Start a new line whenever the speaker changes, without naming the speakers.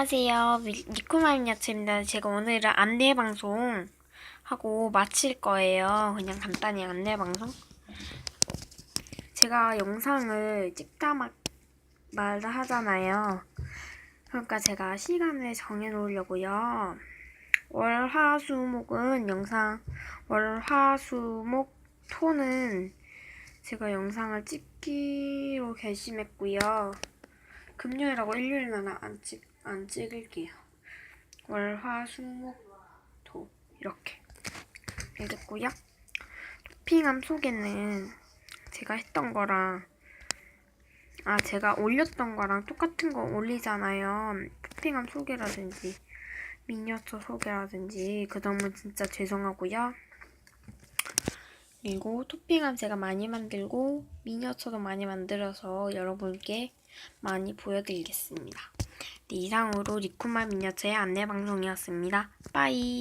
안녕하세요. 미- 니코마미야츠입니다. 제가 오늘은 안내 방송 하고 마칠 거예요. 그냥 간단히 안내 방송. 제가 영상을 찍다 막 말다 하잖아요. 그러니까 제가 시간을 정해 놓으려고요. 월, 화, 수, 목은 영상, 월, 화, 수, 목, 토는 제가 영상을 찍기로 결심했고요. 금요일하고 일요일만 안, 찍, 안 찍을게요. 월, 화, 수, 목, 토. 이렇게. 알겠고요. 토핑함 소개는 제가 했던 거랑, 아, 제가 올렸던 거랑 똑같은 거 올리잖아요. 토핑함 소개라든지, 미니어처 소개라든지, 그 점은 진짜 죄송하고요. 그리고 토핑함 제가 많이 만들고, 미니어처도 많이 만들어서 여러분께 많이 보여드리겠습니다. 네, 이상으로 리쿠마 미니어처의 안내 방송이었습니다. 빠이.